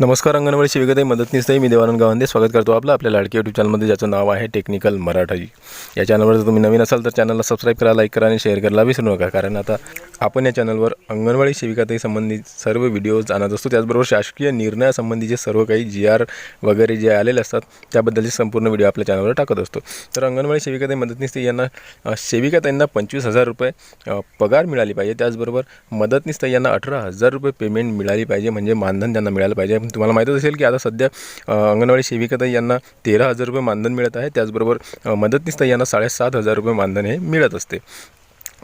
नमस्कार अंगणवाडी सेविकाताई मदतनीसताई मी देवानंद गावंदे. स्वागत करतो आपलं आपल्या लाडकी यूट्यूब चॅनलमध्ये ज्याचं नाव आहे टेक्निकल मराठी. या चॅनलवर जर तुम्ही नवीन असाल तर चॅनलला सबस्क्राईब करा लाईक करा आणि शेअर करायला विसरू नका कारण आता आपण या चॅनलवर अंगणवाडी सेविकाताई संबंधित सर्व व्हिडिओज आणत असतो. त्याचबरोबर शासकीय निर्णयासंबंधीचे सर्व काही जी आर वगैरे जे आलेले असतात त्याबद्दलचे संपूर्ण व्हिडिओ आपल्या चॅनलवर टाकत असतो. तर अंगणवाडी सेविकाताई मदतनीसताई यांना सेविकाताईंना पंचवीस हजार रुपये पगार मिळाली पाहिजे. त्याचबरोबर मदतनीसताई यांना अठरा हजार रुपये पेमेंट मिळाली पाहिजे. म्हणजे मानधन त्यांना मिळालं पाहिजे. तुम्हाला माहीतच असेल की आता सध्या अंगणवाडी सेविकाताई यांना तेरा हजार रुपये मानधन मिळत आहे. त्याचबरोबर मदतनीस यांना साडेसात हजार रुपये मानधन हे मिळत असते.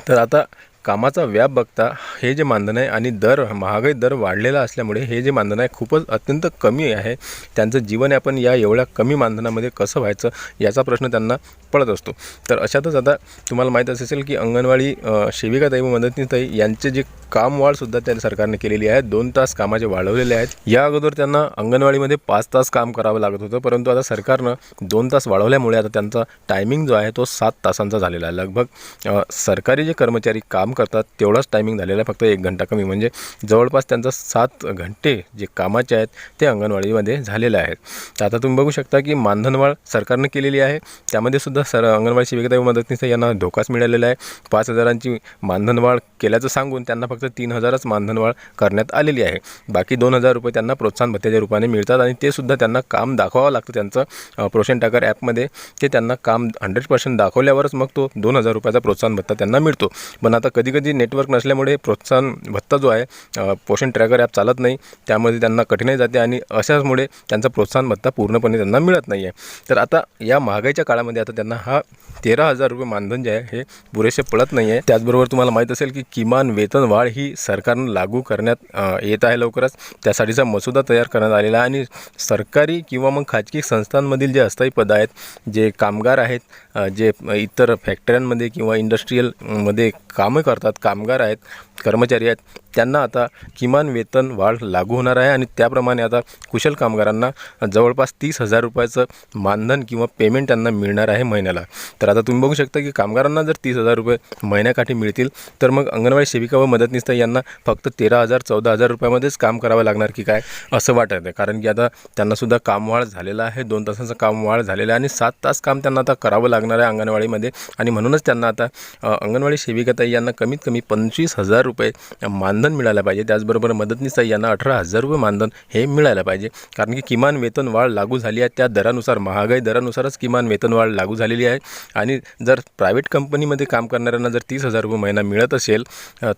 तर आता कामाचा व्याप बघता हे जे मानधन आहे आणि दर महागाई दर वाढलेला असल्यामुळे हे जे मानधन आहे खूपच अत्यंत कमी आहे त्यांचं जीवन आपण या एवढ्या कमी मानधनामध्ये कसं व्हायचं याचा प्रश्न त्यांना पडत असतो. तर अशातच आता तुम्हाला माहीत असेल की अंगणवाडी अ, सेविकाताई व मदतनीताई यांचे जे कामवाढसुद्धा त्या सरकारने केलेली आहे. दोन तास कामाचे वाढवलेले आहेत या अगोदर त्यांना अंगणवाडीमध्ये पाच तास काम करावं लागत होतं परंतु आता सरकारनं दोन तास वाढवल्यामुळे आता त्यांचा टायमिंग जो आहे तो सात तासांचा झालेला आहे. लगभग सरकारी जे कर्मचारी काम करतात तेवढाच टायमिंग झालेला आहे फक्त एक घंटा कमी. म्हणजे जवळपास त्यांचा सात घंटे जे कामाचे आहेत ते अंगणवाडीमध्ये झालेले आहेत. तर आता तुम्ही बघू शकता की मानधनवाढ सरकारनं केलेली आहे. त्यामध्ये सुद्धा सर अंगणवाडी सेविका मदतनीस यांना धोकाच मिळालेला आहे. पाच हजारांची मानधनवाढ केल्याचं सांगून त्यांना फक्त तीन हजारच मानधनवाढ करण्यात आलेली आहे. बाकी दोन हजार रुपये त्यांना प्रोत्साहन भत्त्याच्या रूपाने मिळतात आणि ते सुद्धा त्यांना काम दाखवावं लागतं. त्यांचं प्रोशन टाकर ॲपमध्ये ते त्यांना काम हंड्रेड पर्सेंट दाखवल्यावरच मग तो दोन हजार रुपयाचा प्रोत्साहन भत्ता त्यांना मिळतो. पण आता कधी कधी नेटवर्क नसल्यामुळे प्रोत्साहन भत्ता जो आहे पोषण ट्रॅकर ॲप चालत नाही. त्यामध्ये त्यांना कठीणाई जाते आणि अशाचमुळे त्यांचा प्रोत्साहन भत्ता पूर्णपणे त्यांना मिळत नाही आहे तर आता या महागाईच्या काळामध्ये आता त्यांना हा तेरा हजार रुपये मानधन जे आहे हे पुरेसे पडत नाही आहे त्याचबरोबर तुम्हाला माहीत असेल की किमान वेतन वाढ ही सरकारनं लागू करण्यात येत आहे लवकरच. त्यासाठीचा मसुदा तयार करण्यात आलेला आहे आणि सरकारी किंवा मग खाजगी संस्थांमधील जे अस्थायी पद आहेत जे कामगार आहेत जे इतर फॅक्टऱ्यांमध्ये किंवा इंडस्ट्रीयलमध्ये कामं करतात करतात कामगार आहेत. कर्मचारी आहेत. त्यांना आता किमान वेतन वाढ लागू होणार आहे आणि त्याप्रमाणे आता कुशल कामगारांना जवळपास तीस हजार रुपयाचं मानधन किंवा पेमेंट त्यांना मिळणार आहे महिन्याला. तर आता तुम्ही बघू शकता की कामगारांना जर तीस हजार रुपये महिन्याकाठी मिळतील तर मग अंगणवाडी सेविका व मदतनीस यांना फक्त तेरा हजार चौदा हजार रुपयामध्येच काम करावं लागणार की काय असं वाटत आहे. कारण की आता त्यांनासुद्धा कामवाढ झालेलं आहे. दोन तासांचं काम वाढ झालेलं आहे आणि सात तास काम त्यांना आता करावं लागणार आहे अंगणवाडीमध्ये. आणि म्हणूनच त्यांना आता अंगणवाडी सेविकाताई यांना कमीत कमी पंचवीस हजार रुपये मानधन मिळालं पाहिजे. त्याचबरोबर मदतनीस यांना अठरा हजार रुपये मानधन हे मिळायला पाहिजे. कारण की किमान वेतन वाढ लागू झाली आहे. त्या दरानुसार महागाई दरानुसारच किमान वेतन वाढ लागू झालेली आहे. आणि जर प्रायव्हेट कंपनीमध्ये काम करणाऱ्यांना जर तीस हजार रुपये महिना मिळत असेल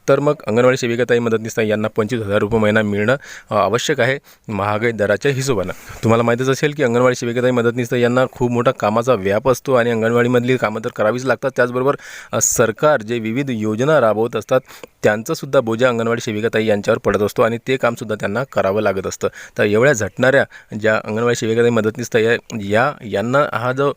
तर मग अंगणवाडी सेविकाताई मदतनीस यांना पंचवीस हजार रुपये महिना मिळणं आवश्यक आहे. महागाई दराच्या हिशोबानं. तुम्हाला माहीतच असेल की अंगणवाडी सेविकाताई मदतनीस यांना खूप मोठा कामाचा व्याप असतो आणि अंगणवाडीमधली कामं तर करावीच लागतात. त्याचबरोबर सरकार जे विविध योजना राबवत असतात त्यांचंसुद्धा बोजा अंगणवाडी सेविकाताई यांच्यावर पडत असतो आणि ते कामसुद्धा त्यांना करावं लागत असतं. तर एवढ्या झटणाऱ्या ज्या अंगणवाडी सेविकाताई मदतनीस या या यांना हा जो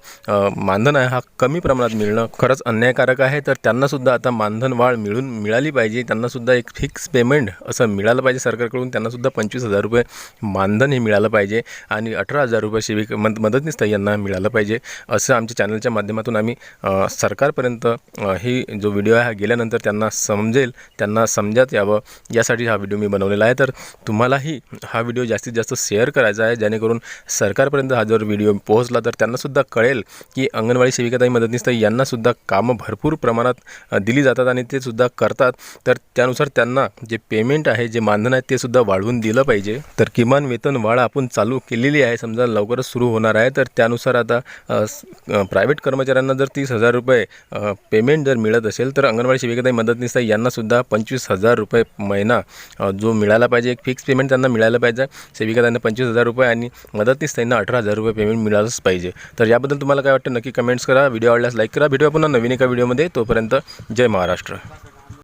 मानधन आहे हा कमी प्रमाणात मिळणं खरंच अन्यायकारक आहे. तर त्यांनासुद्धा आता मानधन वाढ मिळून मिळाली पाहिजे. त्यांनासुद्धा एक फिक्स पेमेंट असं मिळालं पाहिजे सरकारकडून. त्यांनासुद्धा पंचवीस हजार रुपये मानधन हे मिळालं पाहिजे. आणि अठरा हजार रुपये सेविक मद मदतनीस यांना मिळालं पाहिजे. असं आमच्या चॅनलच्या माध्यमातून आम्ही सरकारपर्यंत ही जो व्हिडिओ आहे हा गेल्यानंतर त्यांना समजेल. त्यांना समजात यावं. यासाठी हा व्हिडिओ मी बनवलेला आहे. तर तुम्हालाही हा व्हिडिओ जास्तीत जास्त शेअर करायचा आहे. जेणेकरून सरकारपर्यंत हा जर व्हिडिओ पोहोचला तर त्यांनासुद्धा कळेल की अंगणवाडी सेविकाताई मदतनीस यांनासुद्धा कामं भरपूर प्रमाणात दिली जातात आणि ते सुद्धा करतात. तर त्यानुसार त्यांना जे पेमेंट आहे जे मानधन आहे ते सुद्धा वाढवून दिलं पाहिजे. तर किमान वेतन वाढ आपण चालू केलेली आहे. समजा लवकरच सुरू होणार आहे. तर त्यानुसार आता प्रायव्हेट कर्मचाऱ्यांना जर तीस हजार रुपये पेमेंट जर मिळत असेल तर अंगणवाडी सेविकाताई मदतनीस यांनासुद्धा पंचवीस हजार रुपये महिना जो मिळाला पाहिजे एक फिक्स पेमेंट त्यांना मिळायला पाहिजे. सेविका त्यांना पंचवीस हजार रुपये आणि मदतनीस त्यांना अठरा हजार रुपये पेमेंट मिळालंच पाहिजे. तर याबद्दल तुम्हाला काय वाटतं नक्की कमेंट्स करा. व्हिडिओ आवडल्यास लाईक करा. भेटूया पुन्हा नवीन एका व्हिडिओमध्ये. तोपर्यंत जय महाराष्ट्र.